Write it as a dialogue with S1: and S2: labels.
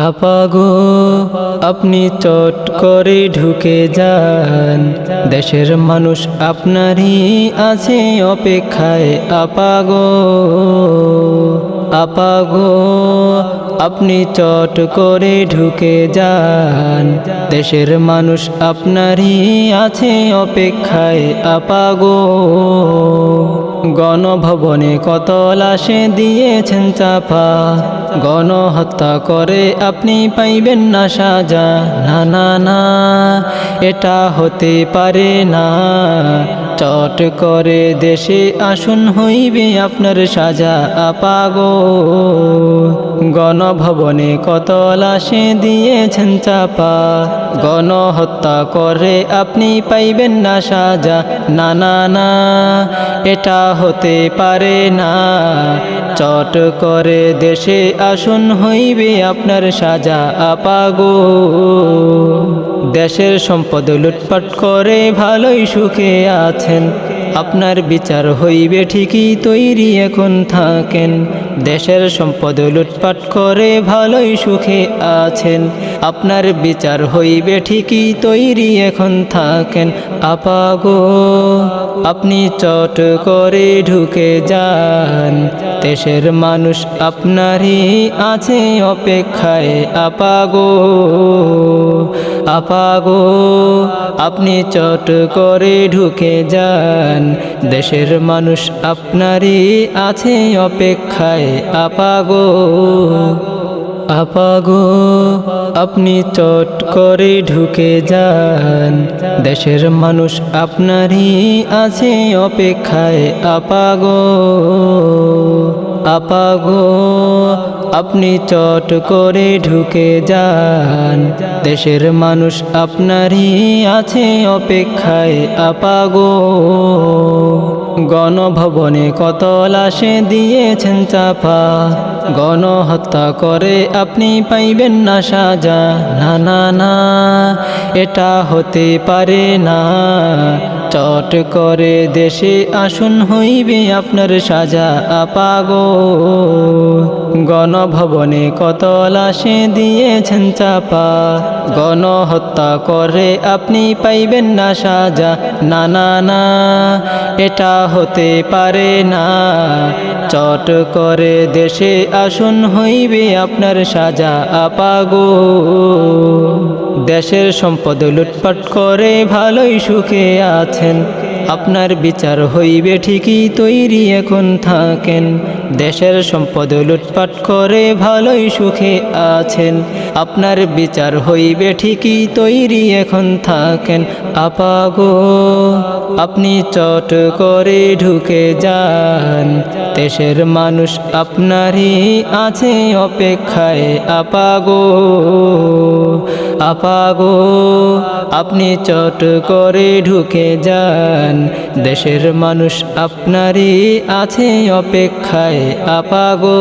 S1: আপাগো আপনি চট করে ঢুকে যান। দেশের মানুষ আপনারই আছে অপেক্ষায় আপাগো আপাগো, আপনি চট করে ঢুকে যান। দেশের মানুষ আপনারই আছে অপেক্ষায় আপাগো। গণভবনে কত লাশে দিয়েছেন চাপা। গণহত্যা করে আপনি পাইবেন না সাজা। না না না, এটা হতে পারে না। চট করে দেশে আসুন হইবে আপনার সাজা আপাগো। গণভবনে কত লাশে দিয়েছেন চাপা। গণহত্যা করে আপনি পাইবেন না সাজা। না না না, এটা হতে পারে না। চট করে দেশে আসুন হইবে আপনার সাজা আপাগো। দেশের সম্পদ লুটপাট করে, ভালোই সুখে আছেন। আপনার বিচার হইবে ঠিকই তৈরি এখন থাকেন। দেশের সম্পদ লুটপাট করে, ভালোই সুখে আছেন। আপনার বিচার হইবে ঠিকই তৈরি এখন থাকেন। আপাগো আপনি চট করে ঢুকে যান। দেশের মানুষ আপনারই আছে অপেক্ষায়। আপাগো আপাগো আপনি চট করে ঢুকে যান। দেশের মানুষ আপনারই আছে অপেক্ষায়। আপাগো আপাগো আপনি চট করে ঢুকে যান। দেশের মানুষ আপনারই আছে অপেক্ষায়। আপাগো আপাগো আপনি চট করে ঢুকে যান। দেশের মানুষ আপনারই আছে অপেক্ষায় আপাগো গণভবনে কত লাশে দিয়েছেন চাপা। গণহত্যা করে আপনি পাইবেন না সাজা। না না না, এটা হতে পারে না। চট করে দেশে আসুন হইবে আপনার সাজা আপাগো গণভবনে কত লাশে দিয়েছেন চাপা। গণহত্যা করে আপনি পাইবেন না সাজা। না না না, এটা হতে পারে না। চট করে দেশে আসুন, হইবে আপনার সাজা আপাগো। দেশের সম্পদ লুটপাট করে ভালোই সুখে আছেন। আপনার বিচার হইবে ঠিকই, তৈরি এখন থাকেন। দেশের সম্পদ লুটপাট করে ভালোই সুখে আছেন। আপনার বিচার হইবে ঠিকই তৈরি এখন থাকেন আপাগো। আপনি চট করে ঢুকে যান। দেশের মানুষ আপনারই আছে অপেক্ষায় আপাগো। আপাগো, আপনি চট করে ঢুকে যান। দেশের মানুষ আপনারই আছে অপেক্ষায় আপাগো।